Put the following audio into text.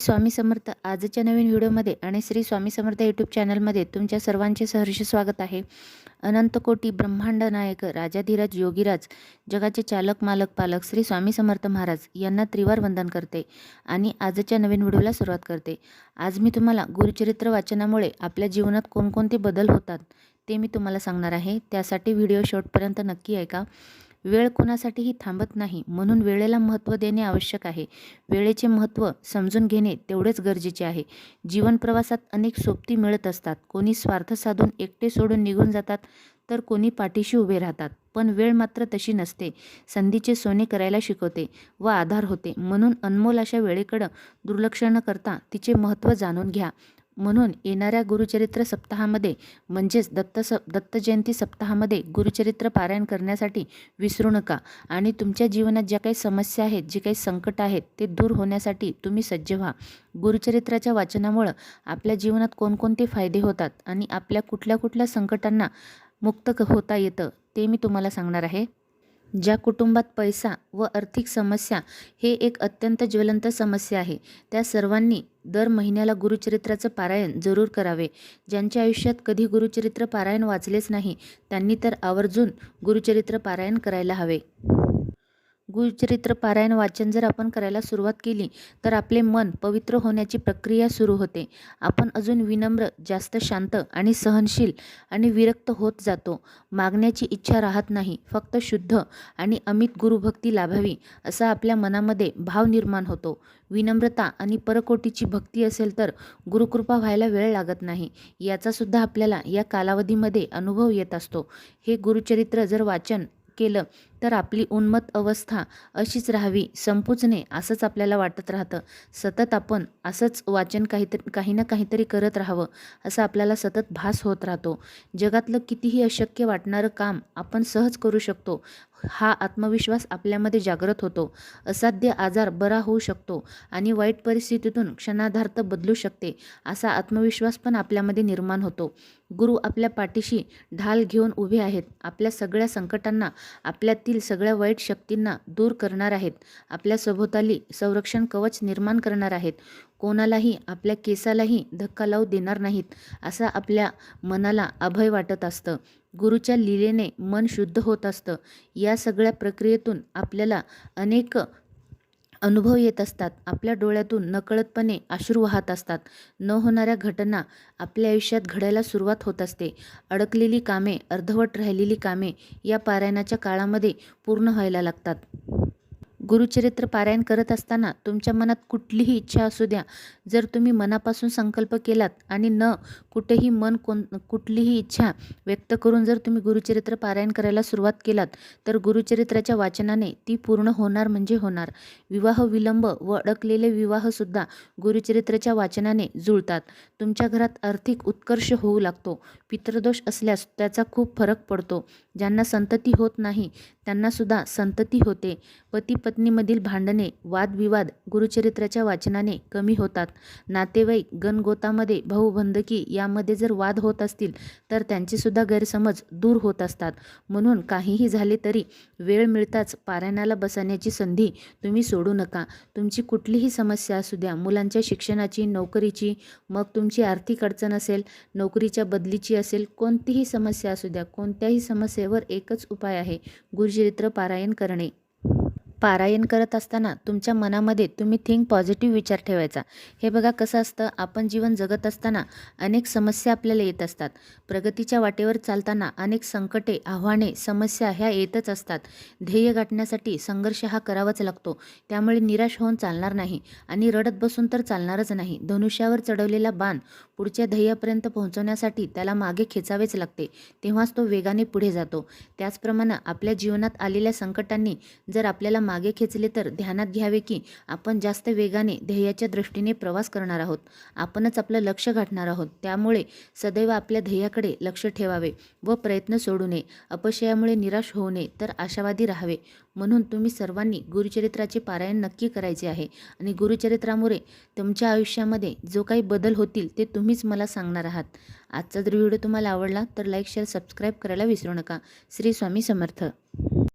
स्वामी समर्थ आजच्या नवीन व्हिडिओमध्ये आणि श्री स्वामी समर्थ यूट्यूब चॅनलमध्ये तुमच्या सर्वांचे सहर्ष स्वागत आहे. अनंतकोटी ब्रह्मांड नायक राजाधिराज योगीराज जगाचे चालक मालक पालक श्री स्वामी समर्थ महाराज यांना त्रिवार वंदन करते आणि आजच्या नवीन व्हिडिओला सुरुवात करते. आज मी तुम्हाला गुरुचरित्र वाचनामुळे आपल्या जीवनात कोणकोणते बदल होतात ते मी तुम्हाला सांगणार आहे. त्यासाठी व्हिडिओ शेवटपर्यंत नक्की ऐका. वेळ कुणासाठीही थांबत नाही म्हणून वेळेला महत्त्व देणे आवश्यक आहे. वेळेचे महत्त्व समजून घेणे तेवढेच गरजेचे आहे. जीवन प्रवासात अनेक सोबती मिळत असतात. कोणी स्वार्थ साधून एकटे सोडून निघून जातात तर कोणी पाठीशी उभे राहतात. पण वेळ मात्र तशी नसते. संधीचे सोने करायला शिकवते व आधार होते. म्हणून अनमोल अशा वेळेकडं दुर्लक्ष न करता तिचे महत्त्व जाणून घ्या. म्हणून येणाऱ्या गुरुचरित्र सप्ताहामध्ये म्हणजेच दत्त स दत्त जयंती सप्ताहामध्ये गुरुचरित्र पारायण करण्यासाठी विसरू नका. आणि तुमच्या जीवनात ज्या काही समस्या आहेत जे काही संकट आहेत ते दूर होण्यासाठी तुम्ही सज्ज व्हा. गुरुचरित्राच्या वाचनामुळं आपल्या जीवनात कोणकोणते फायदे होतात आणि आपल्या कुठल्या कुठल्या संकटांना मुक्त क होता येतं ते मी तुम्हाला सांगणार आहे. ज्या कुटुंबात पैसा व आर्थिक समस्या हे एक अत्यंत ज्वलंत समस्या आहे त्या सर्वांनी दर महिन्याला गुरुचरित्राचं पारायण जरूर करावे. ज्यांच्या आयुष्यात कधी गुरुचरित्र पारायण वाचलेच नाही त्यांनी तर आवर्जून गुरुचरित्र पारायण करायला हवे. गुरुचरित्र पारायण वाचन जर आपण करायला सुरुवात केली तर आपले मन पवित्र होण्याची प्रक्रिया सुरू होते. आपण अजून विनम्र जास्त शांत आणि सहनशील आणि विरक्त होत जातो. मागण्याची इच्छा राहत नाही फक्त शुद्ध आणि अमित गुरुभक्ती लाभावी असा आपल्या मनामध्ये भाव निर्माण होतो. विनम्रता आणि परकोटीची भक्ती असेल तर गुरुकृपा व्हायला वेळ लागत नाही. याचासुद्धा आपल्याला या कालावधीमध्ये अनुभव येत असतो. हे गुरुचरित्र जर वाचन केलं तर आपली उन्मत अवस्था अशीच राहावी संपूच नये असंच आपल्याला वाटत राहतं. सतत आपण असंच वाचन काहीतरी काही ना काहीतरी करत राहावं असं आपल्याला सतत भास होत राहतो. जगातलं कितीही अशक्य वाटणारं काम आपण सहज करू शकतो हा आत्मविश्वास आपल्यामध्ये जागृत होतो. असाध्य आजार बरा होऊ शकतो आणि वाईट परिस्थितीतून क्षणाधार्थ बदलू शकते असा आत्मविश्वास पण आपल्यामध्ये निर्माण होतो. गुरु आपल्या पाठीशी ढाल घेऊन उभे आहेत. आपल्या सगळ्या संकटांना आपल्या आपल्यातील सगळ्या वाईट शक्तींना दूर करणार आहेत. आपल्या सभोवताली संरक्षण कवच निर्माण करणार आहेत. कोणालाही आपल्या केसालाही धक्का लावू देणार नाहीत असं आपल्या मनाला अभय वाटत असतं. गुरुच्या लीलेने मन शुद्ध होत असतं. या सगळ्या प्रक्रियेतून आपल्याला अनेक अनुभव येत असतात. आपल्या डोळ्यातून नकळतपणे अश्रू वाहत असतात. न होणाऱ्या घटना आपल्या आयुष्यात घडायला सुरुवात होत असते. अडकलेली कामे अर्धवट राहिलेली कामे या पारायणाच्या काळामध्ये पूर्ण व्हायला लागतात. गुरुचरित्र पारायण करत असताना तुमच्या मनात कुठलीही इच्छा असू द्या. जर तुम्ही मनापासून संकल्प केलात आणि न कुठेही मन कोण कुठलीही इच्छा व्यक्त करून जर तुम्ही गुरुचरित्र पारायण करायला सुरुवात केलात तर गुरुचरित्राच्या वाचनाने ती पूर्ण होणार म्हणजे होणार. विवाह विलंब व अडकलेले विवाहसुद्धा गुरुचरित्राच्या वाचनाने जुळतात. तुमच्या घरात आर्थिक उत्कर्ष होऊ लागतो. पितृदोष असल्यास त्याचा खूप फरक पडतो. ज्यांना संतती होत नाही त्यांनासुद्धा संतती होते. पती पत्नीमधील भांडणे वादविवाद गुरुचरित्राच्या वाचनाने कमी होतात. नातेवाईक गणगोतामध्ये भाऊबंधकी यामध्ये जर वाद होत असतील तर त्यांचेसुद्धा गैरसमज दूर होत असतात. म्हणून काहीही झाले तरी वेळ मिळताच पारायणाला बसण्याची संधी तुम्ही सोडू नका. तुमची कुठलीही समस्या असू द्या. मुलांच्या शिक्षणाची नोकरीची मग तुमची आर्थिक अडचण असेल नोकरीच्या बदलीची असेल कोणतीही समस्या असू द्या. कोणत्याही समस्येवर एकच उपाय आहे गुरुचरित्र पारायण करणे. पारायण करत असताना तुमच्या मनामध्ये तुम्ही थिंक पॉझिटिव्ह विचार ठेवायचा. हे बघा कसं असतं आपण जीवन जगत असताना अनेक समस्या आपल्याला येत असतात. प्रगतीच्या वाटेवर चालताना अनेक संकटे आव्हाने समस्या ह्या येतच असतात. ध्येय गाठण्यासाठी संघर्ष हा करावाच लागतो. त्यामुळे निराश होऊन चालणार नाही आणि रडत बसून तर चालणारच नाही. धनुष्यावर चढवलेला बाण पुढच्या ध्येयापर्यंत पोहोचवण्यासाठी त्याला मागे खेचावेच लागते. तेव्हाच तो वेगाने पुढे जातो. त्याचप्रमाणे आपल्या जीवनात आलेल्या संकटांनी जर आपल्याला मागे खेचले तर ध्यानात घ्यावे की आपण जास्त वेगाने ध्येयाच्या दृष्टीने प्रवास करणार आहोत. आपणच आपलं लक्ष गाठणार आहोत. त्यामुळे सदैव आपल्या ध्येयाकडे लक्ष ठेवावे व प्रयत्न सोडू नये. अपशयामुळे निराश होऊ नये तर आशावादी राहावे. म्हणून तुम्ही सर्वांनी गुरुचरित्राचे पारायण नक्की करायचे आहे आणि गुरुचरित्रामुळे तुमच्या आयुष्यामध्ये जो काही बदल होतील ते तुम्हीच मला सांगणार आहात. आजचा जर व्हिडिओ तुम्हाला आवडला तर लाईक शेअर सबस्क्राईब करायला विसरू नका. श्री स्वामी समर्थ.